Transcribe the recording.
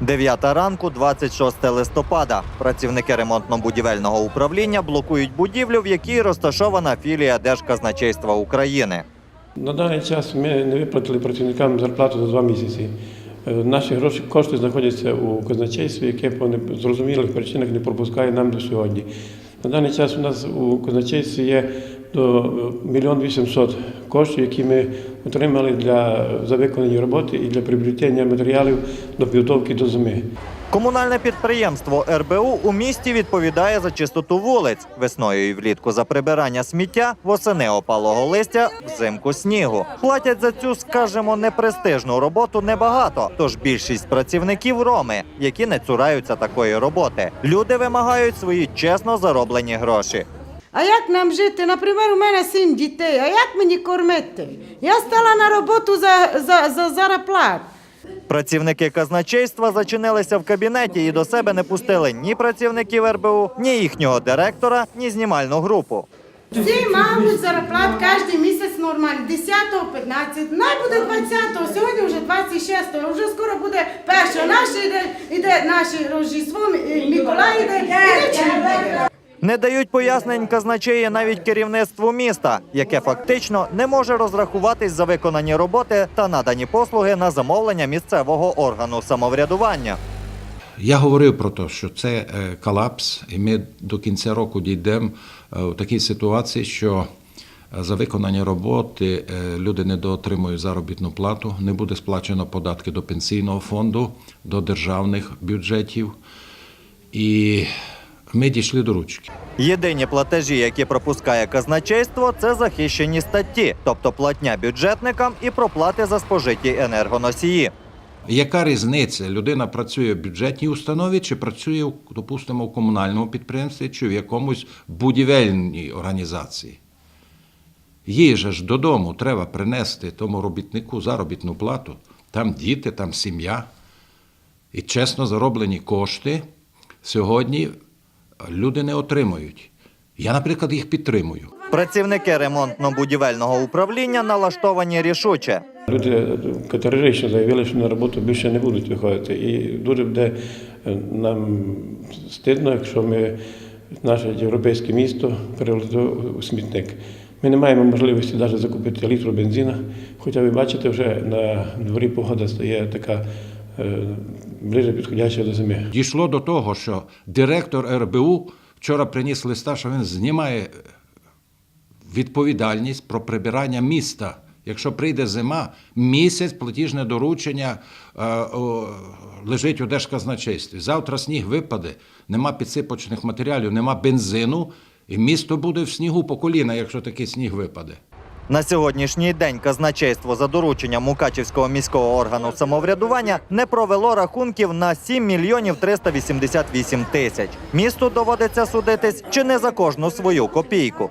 9 ранку, 26 листопада. Працівники ремонтно-будівельного управління блокують будівлю, в якій розташована філія Держказначейства України. На даний час ми не виплатили працівникам зарплату за два місяці. Е, Наші гроші кошти знаходяться у казначействі, яке по незрозумілих причинах не пропускає нам до сьогодні. На даний час у нас у казначействі є до 1 800 коштів, які ми отримали для за виконані роботи і для приобретення матеріалів до підготовки до зими. Комунальне підприємство РБУ у місті відповідає за чистоту вулиць весною і влітку за прибирання сміття, восени опалого листя, взимку снігу. Платять за цю, скажімо, непрестижну роботу небагато. Тож більшість працівників роми, які не цураються такої роботи. Люди вимагають свої чесно зароблені гроші. А як нам жити? Наприклад, у мене сім дітей. А як мені кормити? Я стала на роботу за, за, за зарплат. Працівники казначейства зачинилися в кабінеті і до себе не пустили ні працівників РБУ, ні їхнього директора, ні знімальну групу. Всі мають зарплат кожен місяць нормально. 10-го, 15 най буде 20-го, сьогодні вже 26-го, вже скоро буде першого. Наше йде, йде наше Рождество, Миколай йде, і нічого не дають пояснень казначеї навіть керівництву міста, яке фактично не може розрахуватись за виконані роботи та надані послуги на замовлення місцевого органу самоврядування. Я говорив про те, що це е, колапс, і ми до кінця року дійдемо е, в такій ситуації, що е, за виконані роботи е, люди не доотримують заробітну плату, не буде сплачено податки до пенсійного фонду, до державних бюджетів. І ми дійшли до ручки. Єдині платежі, які пропускає казначейство, це захищені статті, тобто платня бюджетникам і проплати за спожиті енергоносії. Яка різниця? Людина працює в бюджетній установі, чи працює, допустимо, в комунальному підприємстві, чи в якомусь будівельній організації? Їй же ж додому треба принести тому робітнику заробітну плату. Там діти, там сім'я. І чесно зароблені кошти сьогодні люди не отримують. Я, наприклад, їх підтримую. Працівники ремонтно-будівельного управління налаштовані рішуче. Люди категорично заявили, що на роботу більше не будуть виходити. І дуже буде е, нам стидно, якщо ми наше європейське місто перевело у смітник. Ми не маємо можливості навіть закупити літру бензина, хоча ви бачите, вже на дворі погода стає така е, ближче підходяща до зими. Дійшло до того, що директор РБУ вчора приніс листа, що він знімає відповідальність про прибирання міста. Якщо прийде зима, місяць платіжне доручення е, о, лежить у Держказначействі. Завтра сніг випаде, нема підсипочних матеріалів, нема бензину, і місто буде в снігу по коліна, якщо такий сніг випаде. На сьогоднішній день казначейство за дорученням Мукачівського міського органу самоврядування не провело рахунків на 7 мільйонів 388 тисяч. Місту доводиться судитись чи не за кожну свою копійку.